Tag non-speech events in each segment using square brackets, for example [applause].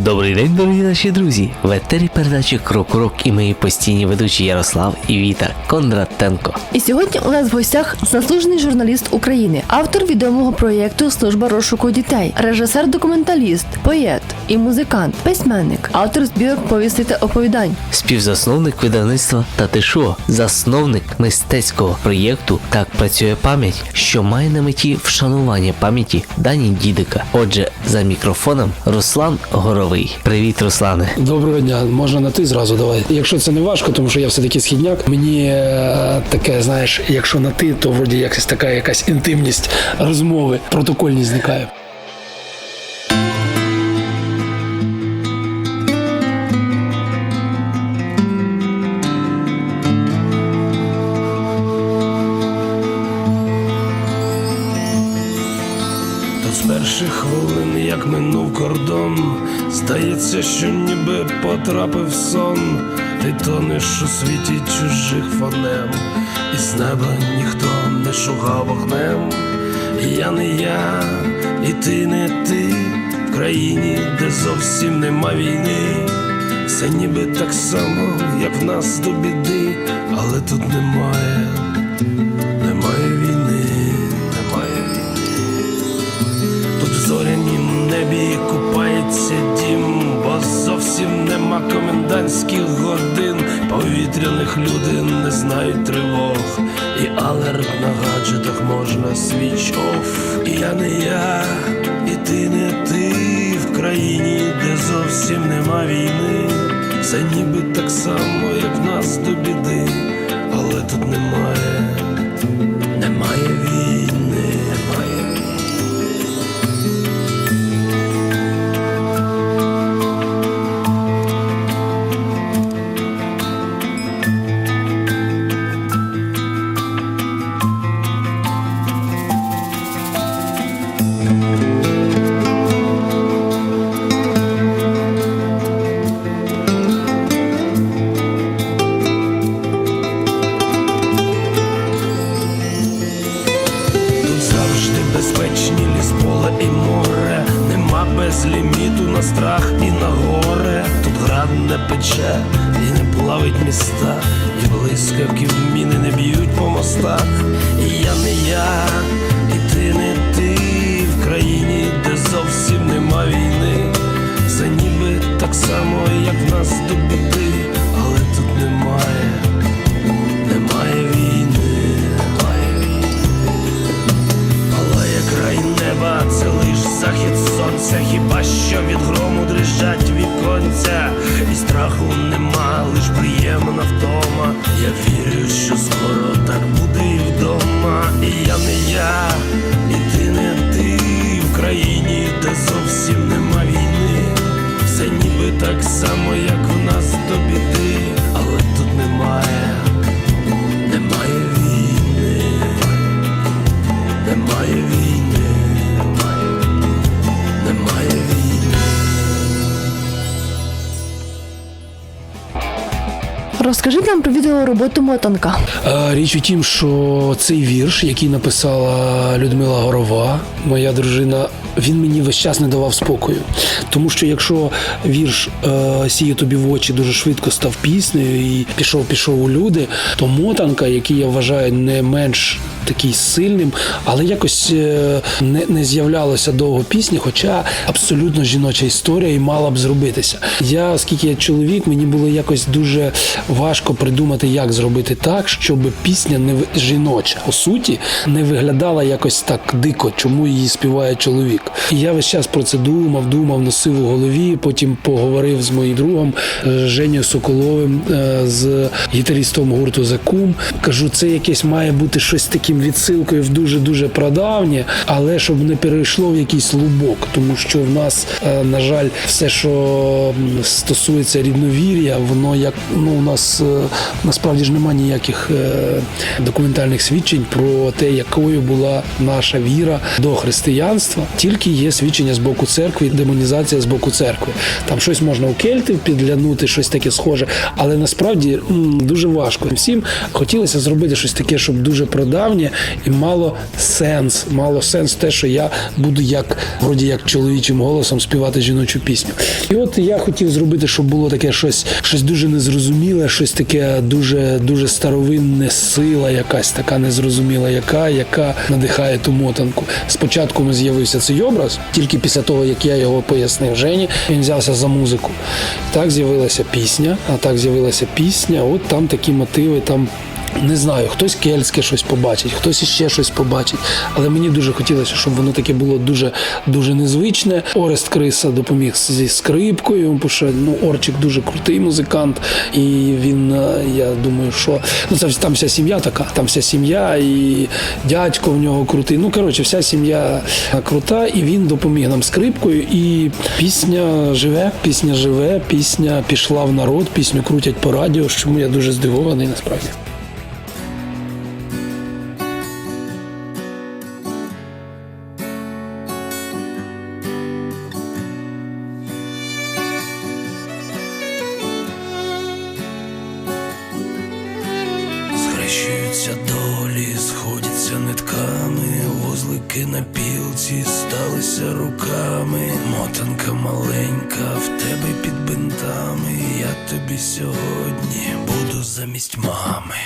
Добрий день, дорогі наші друзі! В етері передачі Крок у Рок і мої постійні ведучі Ярослав і Віта Кондратенко. І сьогодні у нас в гостях заслужений журналіст України, автор відомого проєкту Служба розшуку дітей, режисер-документаліст, поет і музикант, письменник, автор збірок повістей та оповідань. Співзасновник видавництва та ти шо, засновник мистецького проєкту Так працює пам'ять, що має на меті вшанування пам'яті Дані Дідика. Отже, за мікрофоном Руслан Горовий. Привіт, Руслане. Доброго дня, можна на ти зразу давай. Якщо це не важко, тому що я все-таки східняк. Мені е, таке, знаєш, якщо на ти, то вроді якась така якась інтимність розмови, протокольність зникає. То з перших хвилин, як минув кордон, здається, що ніби потрапив сон, ти тонеш у світі чужих фонем, і з неба ніхто не шугав вогнем. Я не я, і ти не ти, в країні, де зовсім нема війни. Все ніби так само, як в нас до біди, але тут немає нема комендантських годин. Повітряних люди не знають тривог, і алерт на гаджетах можна свіч оф. І я не я, і ти не ти в країні, де зовсім нема війни. Все ніби так само, як в нас до біди, але тут немає Розкажи нам про відеороботу Мотанка. Річ у тім, що цей вірш, який написала Людмила Горова, моя дружина, він мені весь час не давав спокою. Тому що якщо вірш е, сіє тобі в очі дуже швидко став піснею і пішов, пішов у люди, то мотанка, який я вважаю не менш такий сильним, але якось е, не, не з'являлося довго пісні, хоча абсолютно жіноча історія і мала б зробитися. Я, оскільки я чоловік, мені було якось дуже важко придумати, як зробити так, щоб пісня не жіноча по суті не виглядала якось так дико, чому її співає чоловік. І я весь час про це думав, думав, носив у голові. Потім поговорив з моїм другом е, Женєю Соколовим, е, з гітаристом гурту Закум. Кажу, це якесь має бути щось таким відсилкою в дуже дуже прадавнє, але щоб не перейшло в якийсь лубок, тому що в нас, е, на жаль, все, що стосується рідновір'я, воно як ну у нас насправді ж немає ніяких документальних свідчень про те, якою була наша віра до християнства. Тільки є свідчення з боку церкви, демонізація з боку церкви. Там щось можна у кельтів підглянути, щось таке схоже, але насправді м, дуже важко. Всім хотілося зробити щось таке, щоб дуже прадавнє і мало сенс. Мало сенс те, що я буду як вроді як чоловічим голосом співати жіночу пісню. І от я хотів зробити, щоб було таке щось, щось дуже незрозуміле, щось таке дуже дуже старовинне сила, якась така незрозуміла, яка, яка надихає ту мотанку. Спочатку ми з'явився цей образ, тільки після того, як я його пояснив Жені, він взявся за музику. Так з'явилася пісня, а так з'явилася пісня. От там такі мотиви, там. Не знаю, хтось кельтське щось побачить, хтось іще щось побачить. Але мені дуже хотілося, щоб воно таке було дуже дуже незвичне. Орест Криса допоміг зі скрипкою. Що ну Орчик дуже крутий музикант, і він, е, я думаю, що ну це там вся сім'я така, там вся сім'я, і дядько в нього крутий. Ну коротше, вся сім'я крута, і він допоміг нам скрипкою. І пісня живе, пісня живе, пісня пішла в народ, пісню крутять по радіо, чому я дуже здивований насправді. Вузлики на пілці сталися руками. Мотанка маленька, в тебе під бинтами. Я тобі сьогодні буду замість мами.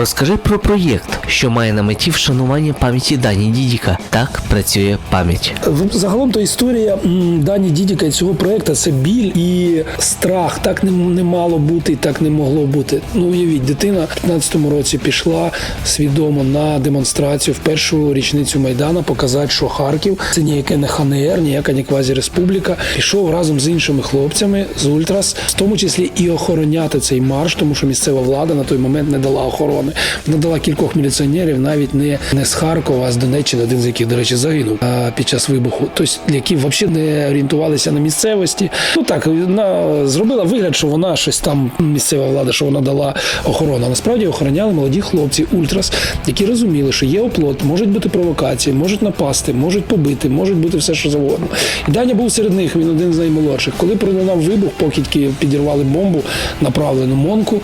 Розкажи про проєкт, що має на меті вшанування пам'яті Дані Дідіка. Так працює пам'ять. Загалом то історія Дані Дідіка і цього проекту це біль і страх. Так не, не мало бути, так не могло бути. Ну уявіть, дитина в 15-му році пішла свідомо на демонстрацію в першу річницю Майдана показати, що Харків це ніяке не ХНР, ніяка не квазіреспубліка. Пішов разом з іншими хлопцями з Ультрас, в тому числі і охороняти цей марш, тому що місцева влада на той момент не дала охорони. Вона дала кількох міліціонерів, навіть не, не з Харкова, а з Донеччини, один з яких, до речі, загинув під час вибуху. Тобто, які взагалі не орієнтувалися на місцевості. Ну так, вона зробила вигляд, що вона щось там місцева влада, що вона дала охорону. Насправді охороняли молоді хлопці, ультрас, які розуміли, що є оплот, можуть бути провокації, можуть напасти, можуть побити, можуть бути все, що завгодно. І Даня був серед них, він один з наймолодших. Коли пролунав вибух, покидьки підірвали бомбу, направлену монку.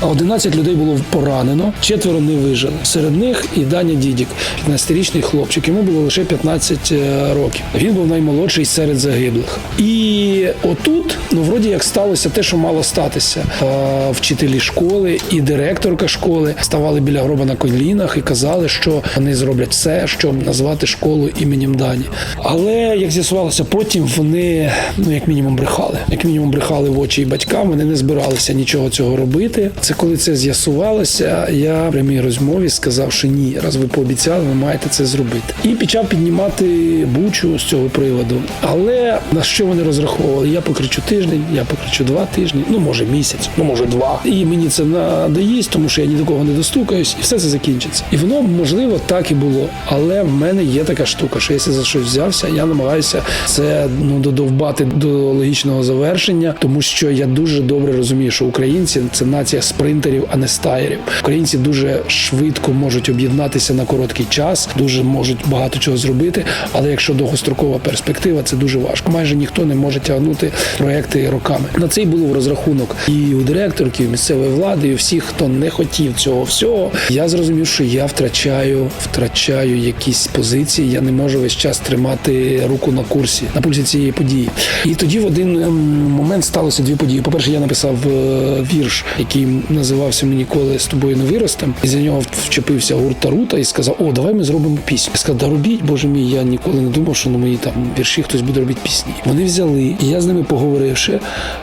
11 людей було поранено. Четверо не вижили. Серед них і Даня Дідік, 15-річний хлопчик. Йому було лише 15 е, років. Він був наймолодший серед загиблих. І отут, ну вроді як сталося те, що мало статися. Е, Вчителі школи і директорка школи ставали біля гроба на колінах і казали, що вони зроблять все, щоб назвати школу іменем Дані. Але як з'ясувалося, потім вони ну як мінімум брехали. Як мінімум брехали в очі і батькам. Вони не збиралися нічого цього робити. Це коли це з'ясувалося, я в прямій розмові сказав, що ні, раз ви пообіцяли, ви маєте це зробити. І почав піднімати бучу з цього приводу. Але на що вони розраховували? Я покричу тиждень, я покричу два тижні, ну може місяць, ну може два. І мені це надоїсть, тому що я ні до кого не достукаюсь, і все це закінчиться. І воно можливо так і було. Але в мене є така штука, що якщо за щось взявся, я намагаюся це ну додовбати до логічного завершення, тому що я дуже добре розумію, що українці це нація спринтерів, а не стаєрів. Українці дуже швидко можуть об'єднатися на короткий час, дуже можуть багато чого зробити. Але якщо довгострокова перспектива, це дуже важко. Майже ніхто не може тягнути проекти роками. На це й було розрахунок і у директорки, і у місцевої влади, і у всіх, хто не хотів цього всього. Я зрозумів, що я втрачаю, втрачаю якісь позиції. Я не можу весь час тримати руку на курсі на пульсі цієї події. І тоді в один ем, момент сталося дві події. По перше, я написав е, вірш, який називався Ми ніколи з тобою не виростем. І за нього вчепився гурт Тарута і сказав: О, давай ми зробимо пісню. Я сказав, да робіть, боже мій, я ніколи не думав, що на мої там вірші хтось буде робити пісні. Вони взяли, і я з ними поговоривши,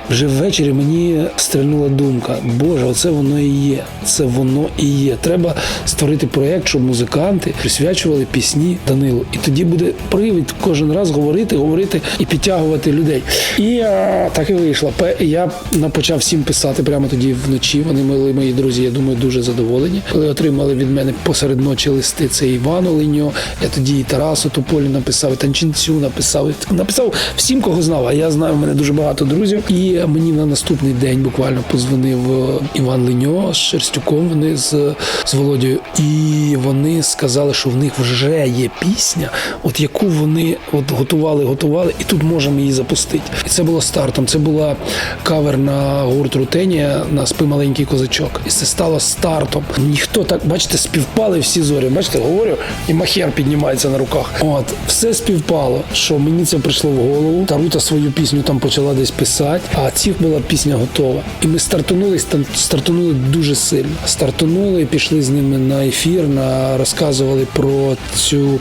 вже ввечері мені стрельнула думка: Боже, оце воно і є. Це воно і є. Треба створити проєкт, щоб музиканти присвячували пісні Данилу. І тоді буде привід кожен раз говорити, говорити і підтягувати людей. І а, так і вийшло. Я почав всім писати прямо тоді вночі. Вони були мої друзі, я думаю, дуже задоволені. Коли отримали від мене посеред ночі листи, це Івану Леньо, я тоді і Тарасу Тополі написав, і Танчинцю написав. Написав всім, кого знав. А я знаю, в мене дуже багато друзів. І мені на наступний день буквально позвонив е, Іван Леньо з Шерстюком. Вони з, з Володією. І вони сказали, що в них вже є пісня, от яку вони от готували, готували, і тут можемо її запустити. І це було стартом. Це була кавер на гурт Рутенія на спи маленький козачок. І це стало стартом. Ніхто так, бачите, співпали всі зорі. Бачите, говорю, і махер піднімається на руках. От все співпало, що мені це прийшло в голову. Тарута свою пісню там почала десь писати, а цих була пісня готова. І ми стартанули, стан- стартанули дуже сильно. Стартанули, пішли з ними на ефір, на розказували про цю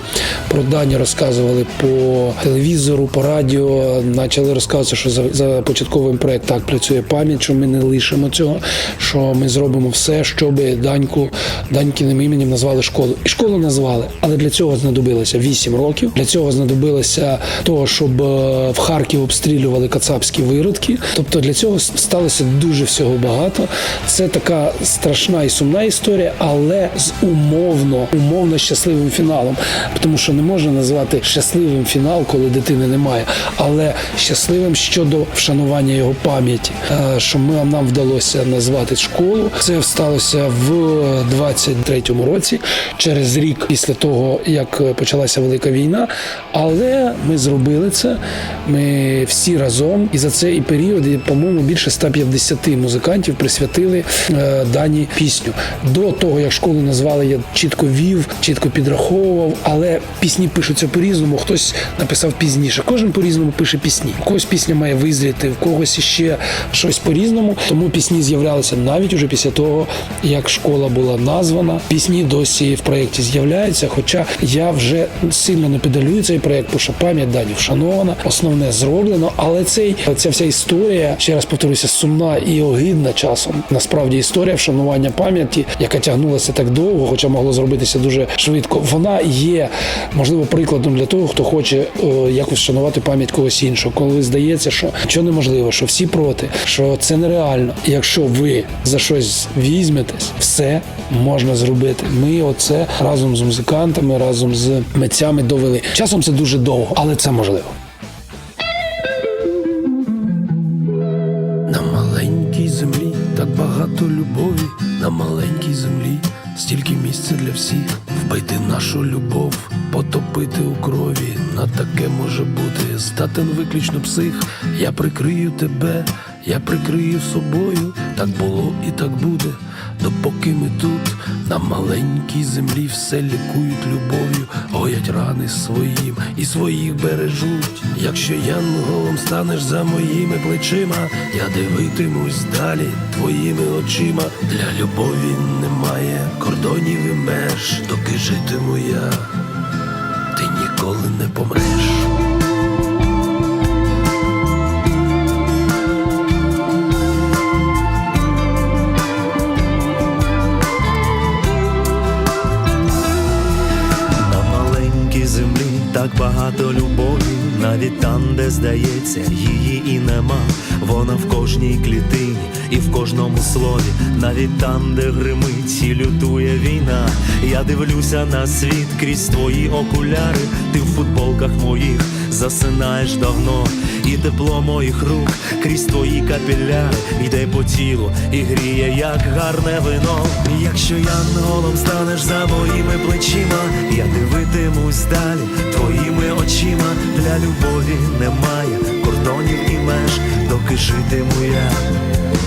про Дані, розказували по телевізору, по радіо. Почали розказувати, що за, за початковим проект так працює пам'ять, що ми не лишимо цього, що ми зробимо все, щоб даньку данькіним іменем назвали школу. І школу назвали, але для цього знадобилося 8 років. Для цього знадобилося того, щоб е, в Харків обстрілювали кацапські виродки. Тобто для цього сталося дуже всього багато. Це така страшна і сумна історія, але з умовно, умовно щасливим фіналом. Тому що не можна назвати щасливим фінал, коли дитини немає, але щасливим щодо вшанування його пам'яті, Е, що ми нам вдалося назвати школу. Це сталося в 23-му році, через рік після того, як почалася велика війна. Але ми зробили це. Ми всі разом, і за цей період, по-моєму, більше 150 музикантів присвятили е, дані пісню. До того, як школу назвали, я чітко вів, чітко підраховував, але пісні пишуться по-різному. Хтось написав пізніше. Кожен по-різному пише пісні. У когось пісня має визріти, в когось іще щось по-різному. Тому пісні з'являлися навіть уже після того, як школа була названа. Пісні досі в проєкті з'являються. Хоча я вже сильно не педалюю цей проєкт, бо що пам'ять дані вшанована, основне зроблено. Але цей ця вся історія, ще раз повторюся, сумна і огидна часом. Насправді історія вшанування пам'яті, яка тягнулася так довго, хоча могло зробитися дуже швидко. Вона є можливо прикладом для того, хто хоче е, якось вшанувати пам'ять когось іншого. Коли здається, що нічого неможливо, що всі проти, що це нереально. Якщо ви за щось візьметесь, все можна зробити. Ми оце разом з музикантами, разом з митцями довели. Часом це дуже довго, але це можливо. На маленькій землі так багато любові, на маленькій землі стільки місця для всіх, вбити нашу любов, потопити у крові. На таке може бути здатен виключно псих. Я прикрию тебе, я прикрию собою, так було і так буде, допоки ми тут, на маленькій землі, все лікують любов'ю, гоять рани своїм і своїх бережуть. Якщо янголом станеш за моїми плечима, я дивитимусь далі твоїми очима. Для любові немає кордонів і меж, доки житиму я, ти ніколи не помреш. Багато любові, навіть там, де здається, її і нема. Вона в кожній клітині і в кожному слові, навіть там, де гримить і лютує війна. Я дивлюся на світ крізь твої окуляри, ти в футболках моїх засинаєш давно, і тепло моїх рук крізь твої капіляри йде по тілу і гріє, як гарне вино. Якщо янголом станеш за моїми плечима, я дивитимусь далі твоїми очима. Для любові немає кордонів і меж, доки житиму я,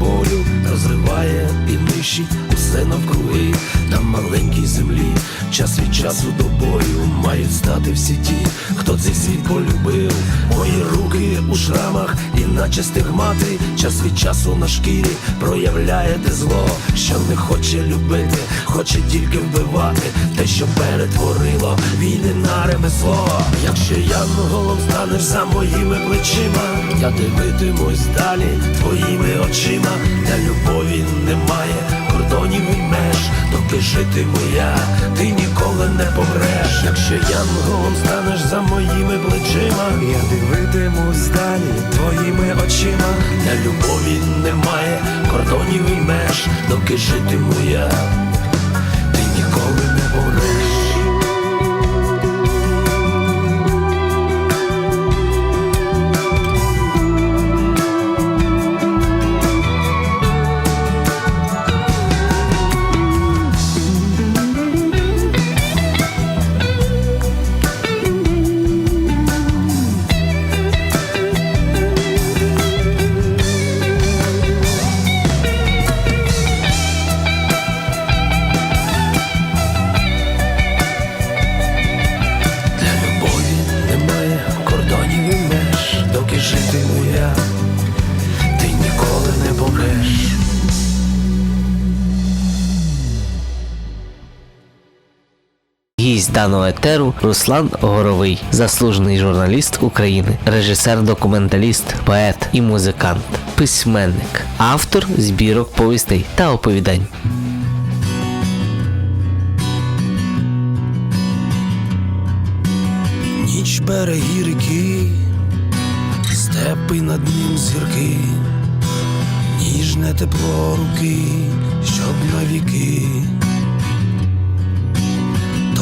болю розриває і нищить усе навкруги. На маленькій землі час від часу до бою мають стати всі ті, хто цей світ полюбив. Мої руки у шрамах, іначе стигмати, час від часу на шкірі проявляє те зло, що не хоче любити, хоче тільки вбивати те, що перетворило війни на ремесло. Якщо янголом станеш за моїми плечима, я дивитимусь далі твоїми очима. Для любові немає кордонів і меж, доки житиму я, ти ніколи не помреш. Якщо янголом станеш за моїми плечима, Я дивитимусь далі твоїми очима. для любові немає кордонів і меж, доки житиму я, даного етеру Руслан Горовий, заслужений журналіст України, режисер-документаліст, поет і музикант, письменник, автор збірок повістей та оповідань. Ніч береги ріки, степи над ним зірки, ніжне тепло руки, щоб навіки.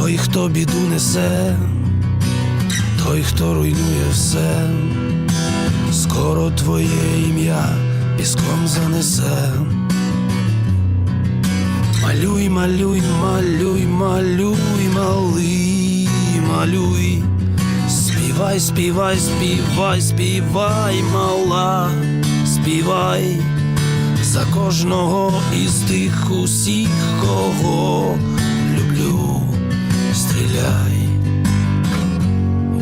Той, хто біду несе, той, хто руйнує все, скоро твоє ім'я піском занесе. Малюй, малюй, малюй, малюй, малий, малюй. Співай, співай, співай, співай, мала, співай за кожного із тих усіх, кого стріляй,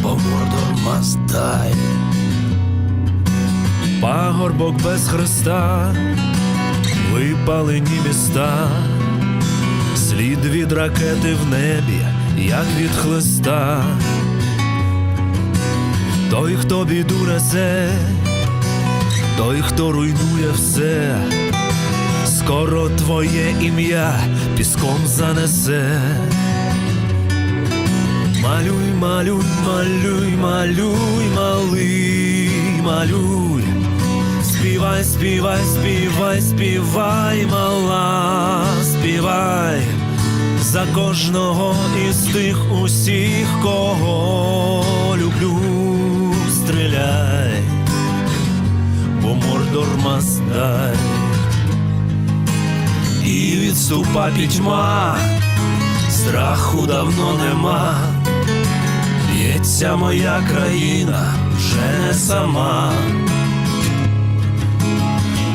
бо мордор маздай. Пагорбок без хреста, випалені міста, слід від ракети в небі, як від хлиста. Той, хто біду несе, той, хто руйнує все, скоро твоє ім'я піском занесе. Малюй, малюй, малюй, малюй, малий, малюй. Співай, співай, співай, співай, мала, співай за кожного із тих усіх, кого люблю, стріляй, дай. І відступа пітьма, страху давно нема. Б'ється моя країна вже не сама.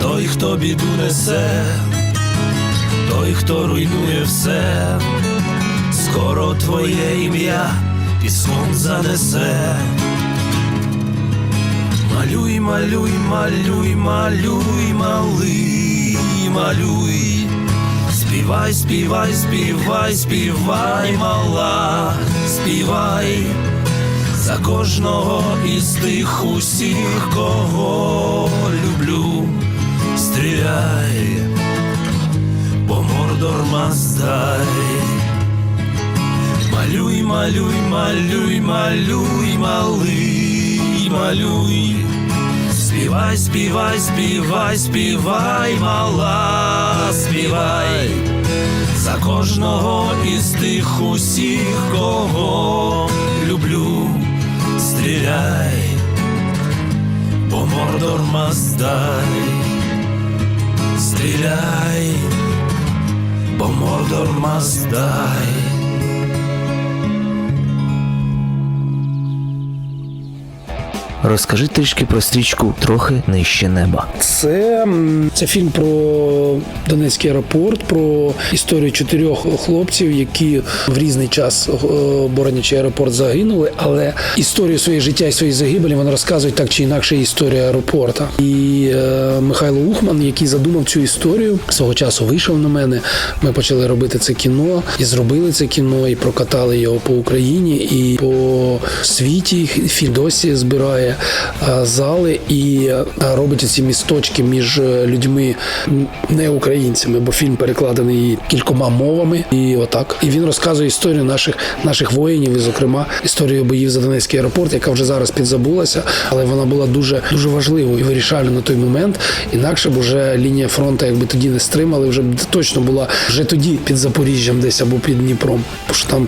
Той, хто біду несе, той, хто руйнує все, скоро твоє ім'я піском занесе. Малюй, малюй, малюй, малюй, малий, малюй. Співай, співай, співай, співай, мала, співай за кожного із тих усіх, кого люблю, стріляй, бо мордор маздай. Малюй, малюй, малюй, малюй, малий, малюй. Співай, співай, співай, співай, мала, співай за кожного із тих усіх, кого люблю, стріляй, бо мордор маздай, стріляй, бо мордор маздай. Розкажи трішки про стрічку трохи нижче неба. Це, це фільм про Донецький аеропорт, про історію чотирьох хлопців, які в різний час е, боронячи аеропорт загинули, але історію своєї життя і своєї загибелі вони розказують так чи інакше історія аеропорта. І е, Михайло Ухман, який задумав цю історію, свого часу вийшов на мене. Ми почали робити це кіно і зробили це кіно, і прокатали його по Україні і по світі. Фільм досі збирає е, зали і е, робить ці місточки між е, людьми не українцями, бо фільм перекладений кількома мовами. І отак. І він розказує історію наших наших воїнів, і зокрема історію боїв за Донецький аеропорт, яка вже зараз підзабулася, але вона була дуже дуже важливою і вирішальною на той момент. Інакше б уже лінія фронту, якби тоді не стримали, вже б точно була вже тоді під Запоріжжям, десь або під Дніпром, бо ж там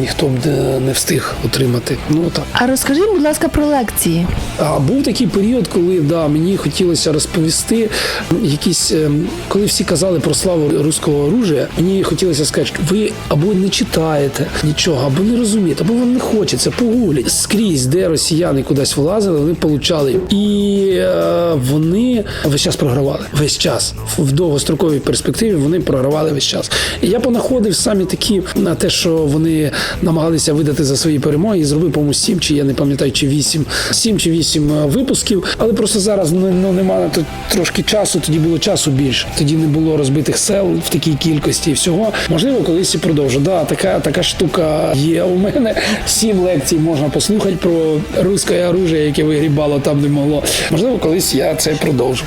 ніхто б не встиг отримати. Ну так. А розкажи, будь ласка, про лекції. А був такий період, коли да, мені хотілося розповісти якісь, ем, коли всі казали про славу руського оружия, мені хотілося сказати, ви або не читаєте нічого, або не розумієте, або вам не хочеться, погулять скрізь, де росіяни кудись влазили, вони получали. І е, вони весь час програвали. Весь час в довгостроковій перспективі вони програвали весь час. І я понаходив самі такі на те, що вони намагалися видати за свої перемоги, і зробив, по-моєму, сім, чи я не пам'ятаю, чи вісім, сім чи вісім е, випусків. Але просто зараз ну, ну немає тут трошки часу. Тоді було часу більше. Тоді не було розбитих сел в такій кількості і всього. Можливо, колись і продовжу. Да, така така штука є у мене. Сім лекцій можна послухати про руське оружие, яке вигрібало там, не могло. Можливо, колись я це продовжу.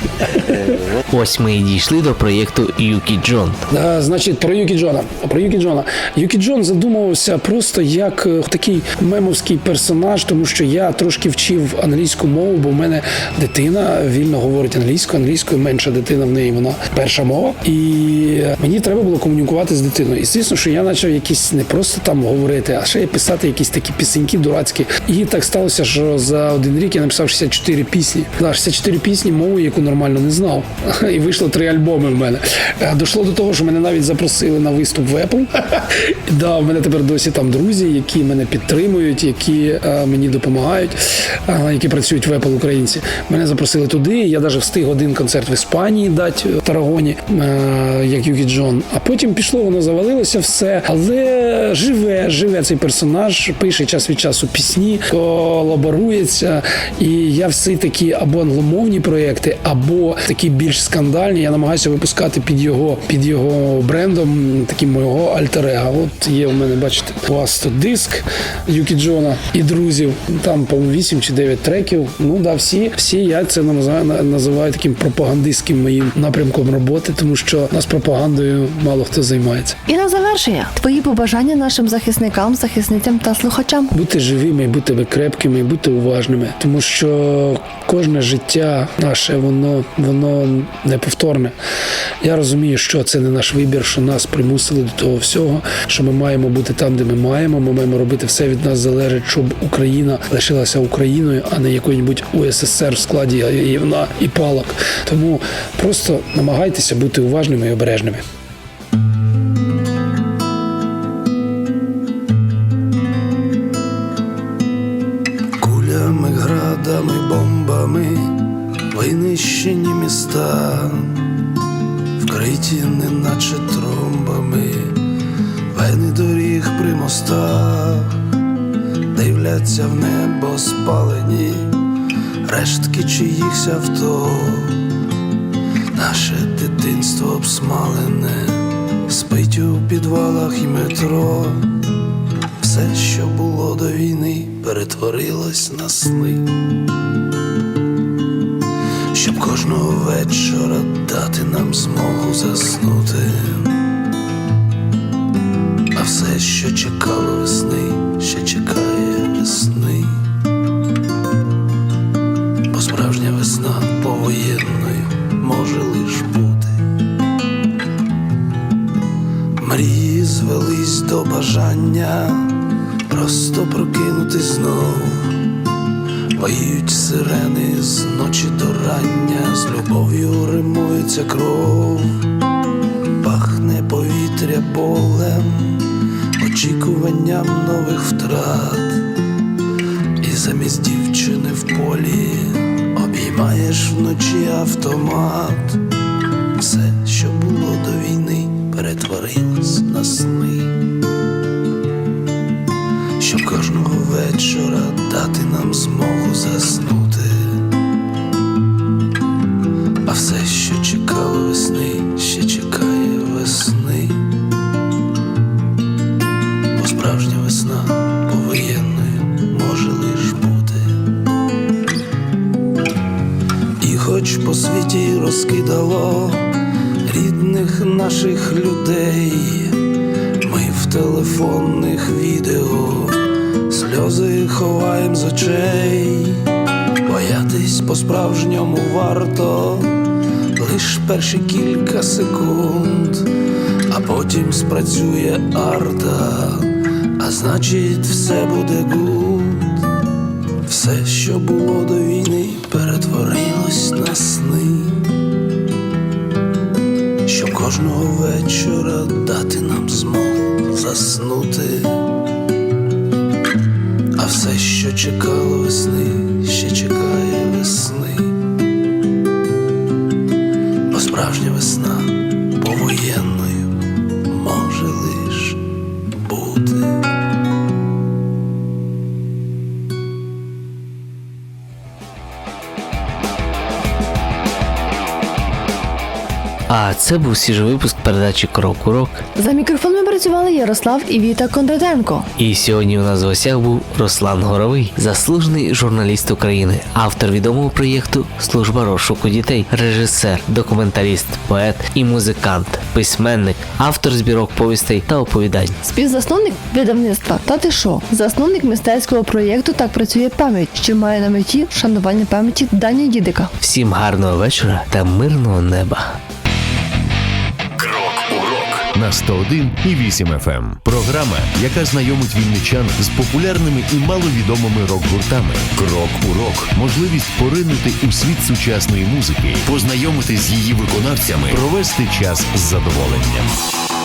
Ось ми і дійшли до проєкту Юкі Джон. А, значить, про Юкі Джона. Про Юкі Джона. Юкі Джон задумувався просто як е, такий мемовський персонаж, тому що я трошки вчив англійську мову, бо в мене дитина вільно говорить англійською, англійською менша дитина в неї вона перша мова. І мені треба було комунікувати з дитиною. І звісно, що я почав якісь не просто там говорити, а ще й писати якісь такі пісеньки дурацькі. І так сталося, що за один рік я написав 64 пісні. Да, 64 пісні мовою, яку нормально не знав. [laughs] І вийшло три альбоми в мене. Е, Дошло до того, що мене навіть запросили на виступ в Apple. [laughs] Да, в мене тепер досі там друзі, які мене підтримують, які е, мені допомагають, е, які працюють в Apple українці. Мене запросили туди. Я навіть встиг один концерт в Іспанії дати в Тарагоні, е, як Югі Джон. А потім пішло, воно завалилося все. Але живе, живе цей персонаж, пише час від часу пісні, колаборується. І я всі такі або англомовні проекти, або такі більш скандальні. Я намагаюся випускати під його під його брендом, таким мого альтер-его. От є у мене, бачите, у вас тут диск Юкі Джона і друзів. Там, по-моєму, 8 чи 9 треків. Ну да, всі, всі я це називаю, таким пропагандистським моїм напрямком роботи, тому що нас пропагандою мало хто займається. І на завершення твої побажання нашим захисникам, захисницям та слухачам. Будьте живими, ви крепкими, будьте уважними, тому що кожне життя наше, воно воно неповторне. Я розумію, що це не наш вибір, що нас примусили до того всього, що ми маємо бути там, де ми маємо. Ми маємо робити все від нас залежить, щоб Україна лишилася Україною, а не якою-небудь УССР в складі гівна і палок. Тому просто намагайтеся бути уважними і обережними. Кулями, градами, бомбами винищені міста, вкриті неначе тромбами, мостах, дивляться в небо спалені, рештки чиїхсь авто, наше дитинство обсмалене, спить у підвалах і метро. Все, що було до війни, перетворилось на сни. Щоб кожного вечора дати нам змогу заснути. Чекало весни, ще чекає весни. Бо справжня весна повоєнною може лиш бути. Мрії звелись до бажання просто прокинутись знов. Воюють сирени з ночі до рання, з любов'ю римується кров, пахне повітря болем, очікуванням нових втрат, і замість дівчини в полі обіймаєш вночі автомат. Все, що було до війни, перетворилось на сни. Щоб кожного вечора дати нам змогу заснути. Телефонних відео. Сльози ховаєм з очей, боятись по-справжньому варто. Лиш перші кілька секунд, а потім спрацює арта, а значить, все буде гуд. Все, що було до війни, перетворилось на сни. Щоб кожного вечора дати нам змогу заснути. А все, що чекало весни, ще чекає А це був свіжий випуск передачі Крок у Рок. За мікрофонами працювали Ярослав і Віта Кондратенко. І сьогодні у нас в гостях був Руслан Горовий, заслужений журналіст України, автор відомого проєкту Служба розшуку дітей, режисер, документаліст, поет і музикант, письменник, автор збірок повістей та оповідань. Співзасновник видавництва та ти шо, засновник мистецького проєкту Так працює пам'ять, що має на меті вшанування пам'яті Дані Дідика. Всім гарного вечора та мирного неба. На 101 і 8 FM. Ем. Програма, яка знайомить вінничан з популярними і маловідомими рок-гуртами. Крок у рок можливість поринути у світ сучасної музики, познайомитись з її виконавцями, провести час з задоволенням.